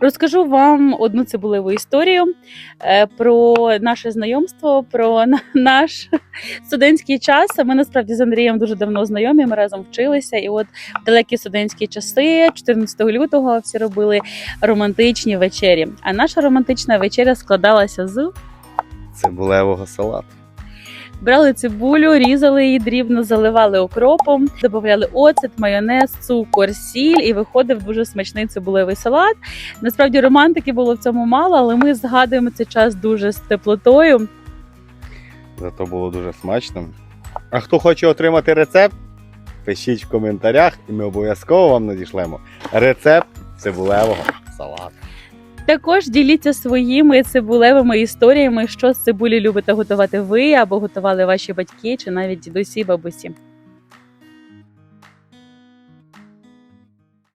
Розкажу вам одну цибулеву історію е, про наше знайомство, про на- наш студентський час. Ми насправді з Андрієм дуже давно знайомі. Ми разом вчилися, і от в далекі студентські часи, 14 лютого, всі робили романтичні вечері. А наша романтична вечеря складалася з Цибулевого салату. Брали цибулю, різали її дрібно, заливали окропом, додавали оцет, майонез, цукор, сіль, і виходив дуже смачний цибулевий салат. Насправді романтики було в цьому мало, але ми згадуємо цей час дуже з теплотою. Зато було дуже смачно. А хто хоче отримати рецепт, пишіть в коментарях, і ми обов'язково вам надішлемо рецепт цибулевого салату. Також діліться своїми цибулевими історіями, що з цибулі любите готувати ви або готували ваші батьки, чи навіть дідусі, бабусі.